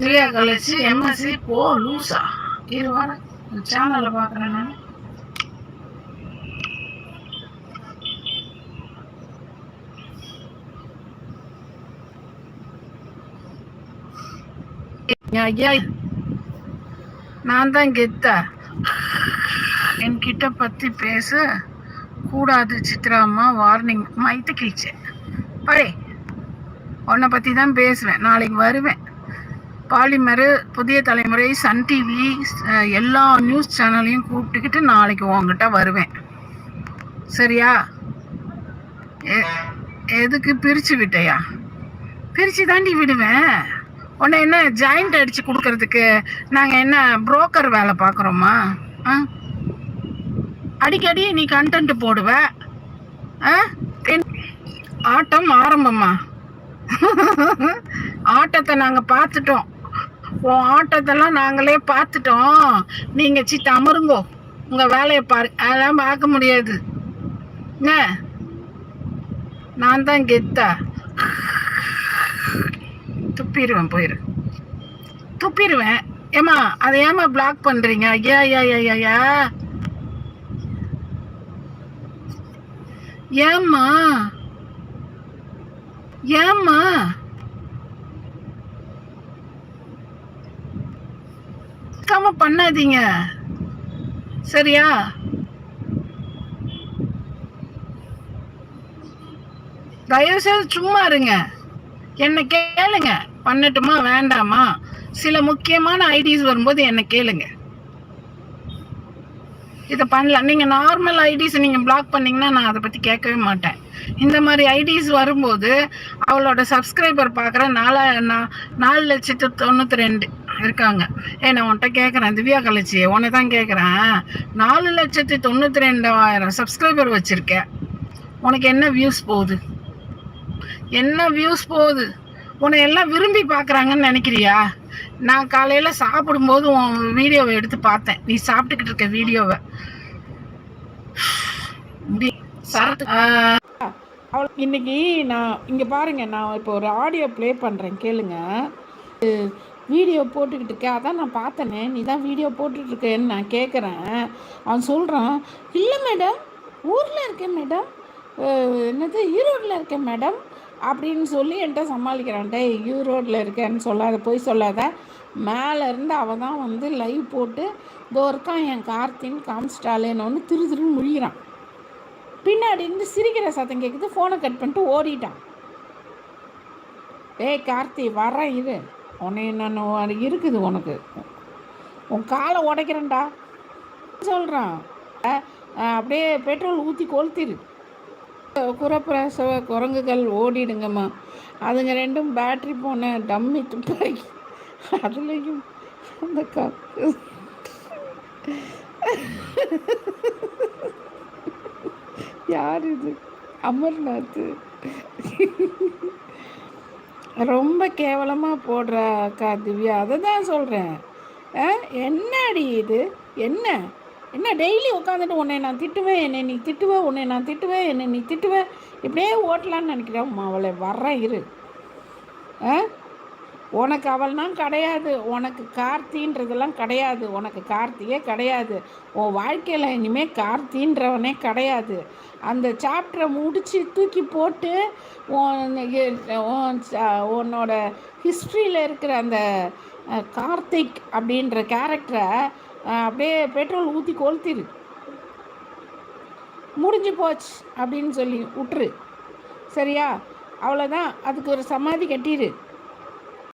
திவ்யா கழிச்சு எம்எஸ்சி போ லூசா. இரு வர சேனலில் பார்க்குறேன் நான். ஐயா நான் தான் கெத்தா என்கிட்ட பற்றி பேச. கூடாது சித்ராம்மா. வார்னிங் மைத்து கிழிச்சேன். பழே உன்னை பற்றி தான் பேசுவேன். நாளைக்கு வருவேன். பாலிமரு புதிய தலைமுறை சன் டிவி எல்லா நியூஸ் சேனலையும் கூப்பிட்டுக்கிட்டு நாளைக்கு உங்ககிட்ட வருவேன். சரியா? எதுக்கு பிரித்து விட்டையா? பிரித்து தாண்டி விடுவேன். உன்னை என்ன ஜாயிண்ட் அடித்து கொடுக்கறதுக்கு நாங்கள் என்ன புரோக்கர் வேலை பார்க்குறோமா? ஆ? அடிக்கடி நீ கண்டென்ட் போடுவ. ஆ? என்- ஆட்டம் ஆரம்பமா? ஆட்டத்தை நாங்கள் பார்த்துட்டோம். உன் ஆட்டத்தெல்லாம் நாங்களே பார்த்துட்டோம். நீங்கள் சித்த அமருங்கோ உங்கள் வேலையை பாரு. அதெல்லாம் பார்க்க முடியாது. என்ன? நான் தான் கெத்தா? துப்பிடுவேன் போயிரு. துப்பிடுவேன். ஏமா அதை ஏமா பிளாக் பண்ணுறீங்க ஐயா ஐயா ஐயா ஐயா. ஏம்மா? ஏம்மா? கம்ம பண்ணாதீங்க. சரியா? தயவு செய்து சும்மா இருங்க. என்ன கேளுங்க. பண்ணட்டுமா வேண்டாமா? சில முக்கியமான ஐடிஸ் வரும்போது என்ன கேளுங்க. இதை பண்ணலாம். நீங்கள் நார்மல் ஐடிஸ் நீங்கள் பிளாக் பண்ணீங்கன்னா நான் அதை பற்றி கேட்கவே மாட்டேன். இந்த மாதிரி ஐடிஸ் வரும்போது அவளோட சப்ஸ்கிரைபர் பார்க்குற நாலா நா- நாலு லட்சத்து தொண்ணூற்றி ரெண்டு. இருக்காங்க. ஏ நான் உன்கிட்ட கேட்குறேன் திவ்யா கலைச்சி உன்னை தான் கேட்குறேன் நாலு லட்சத்தி தொண்ணூற்றி ரெண்டாயிரம் சப்ஸ்கிரைபர் வச்சுருக்கேன் உனக்கு என்ன வியூஸ் போகுது? என்ன வியூஸ் போகுது? உன்னை எல்லாம் விரும்பி பார்க்குறாங்கன்னு நினைக்கிறியா? நான் காலையில் சாப்பிடும்போது உன் வீடியோவை எடுத்து பார்த்தேன். நீ சாப்பிட்டுக்கிட்டு இருக்க வீடியோவை. இன்னைக்கு நான் இங்கே பாருங்க நான் இப்போ ஒரு ஆடியோ ப்ளே பண்ணுறேன் கேளுங்க. வீடியோ போட்டுக்கிட்டு இருக்க அதான் நான் பார்த்தேனே. நீ தான் வீடியோ போட்டுட்ருக்கேன்னு நான் கேட்குறேன். அவன் சொல்கிறான் இல்லை மேடம் ஊரில் இருக்கேன் மேடம். என்னது ஈரோட்டில் இருக்கேன் மேடம். அப்படின்னு சொல்லி என்கிட்ட சமாளிக்கிறான். ஈரோட்டில் இருக்கேன்னு சொல்லாத போய் சொல்லாத. மேலேருந்து அவள் அவன் தான் வந்து லைவ் போட்டு இதோ இருக்கான் என் கார்த்தின்னு காமிச்சிட்டாலேன்னு ஒன்று திரு திருன்னு முழிகிறான் பின்னாடி இருந்து சிரிக்கிற சத்தம் கேட்குது ஃபோனை கட் பண்ணிட்டு ஓடிட்டான். ஏய் கார்த்தி வரேன் இரு. உன்னை நான் இருக்குது உனக்கு. உன் காலை உடைக்கிறேன்டா. சொல்கிறான் அப்படியே பெட்ரோல் ஊற்றி கொளுத்திரு. குறப்பிரசவ குரங்குகள் ஓடிடுங்கம்மா. அதுங்க ரெண்டும் பேட்ரி போன டம்மி துப்பாக்கி. அதுலேயும் அந்த கா யார் இது? அமர்நாத். ரொம்ப கேவலமாக போடுற அக்கா திவ்யா. அதை தான் சொல்கிறேன் என்னடி இது? என்ன? என்ன டெய்லி உட்காந்துட்டு உன்னை நான் திட்டுவேன் என்னை நீ திட்டுவேன் உன்னை நான் திட்டுவேன் என்னை நீ திட்டுவேன் இப்படியே ஓட்டலான்னு நினைக்கிறேன் அவளை வர்றேன் இரு. ஆ உனக்கு அவள்னா கிடையாது. உனக்கு கார்த்தின்றதெல்லாம் கிடையாது. உனக்கு கார்த்தியே கிடையாது. உன் வாழ்க்கையில் இனிமேல் கார்த்தின்றவனே கிடையாது. அந்த சாப்டரை முடித்து தூக்கி போட்டு உன்னோட ஹிஸ்ட்ரியில் இருக்கிற அந்த கார்த்திக் அப்படின்ற கேரக்டரை அப்படியே பெட்ரோல் ஊற்றி கொளுத்திரு. முடிஞ்சு போச்சு அப்படின்னு சொல்லி விட்டுரு சரியா? அவ்வளோதான் அதுக்கு ஒரு சமாதி கட்டிடு